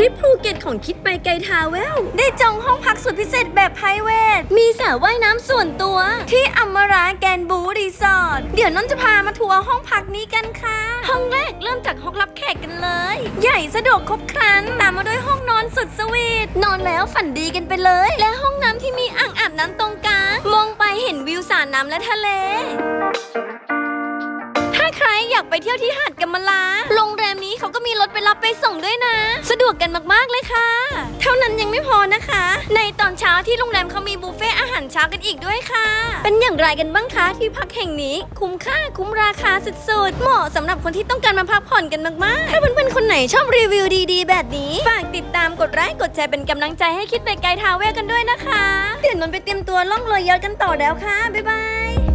ริปภูเก็ตของคิดไปไกลทาเวล ได้จองห้องพักสุดพิเศษแบบไพรเวท มีสระว่ายน้ำส่วนตัว ที่อัมมาราแกนบูรีสอร์ท เดี๋ยวน้องจะพามาทัวร์ห้องพักนี้กันค่ะ ห้องแรกเริ่มจากห้องรับแขกกันเลย ใหญ่สะดวกครบครันตามมาด้วยห้องนอนสุดสวีท นอนแล้วฝันดีกันไปเลย และห้องน้ำที่มีอ่างอาบน้ำตรงกลาง มองไปเห็นวิวสระน้ำและทะเลถ้าใครอยากไปเที่ยวที่หาดกัมมาลา โรงแรมนี้เขาก็มีรถไปรับไปส่งด้วยนะ วกกันมากๆเลยค่ะ เท่านั้นยังไม่พอนะคะ ในตอนเช้าที่โรงแรมเขามีบุฟเฟ่อาหารเช้ากันอีกด้วยค่ะ เป็นอย่างไรกันบ้างคะที่พักแห่งนี้ คุ้มค่าคุ้มราคาสุดๆ เหมาะสำหรับคนที่ต้องการมาพักผ่อนกันมากๆ ถ้าเพื่อนๆคนไหนชอบรีวิวดีๆ แบบนี้ ฝากติดตามกดไลค์กดแชร์เป็นกำลังใจให้คิดไปไกลทาวเวลกันด้วยนะคะเดี๋ยวนนไปเตรียมตัวล่องเรือยอชต์กันต่อแล้วค่ะบ๊ายบาย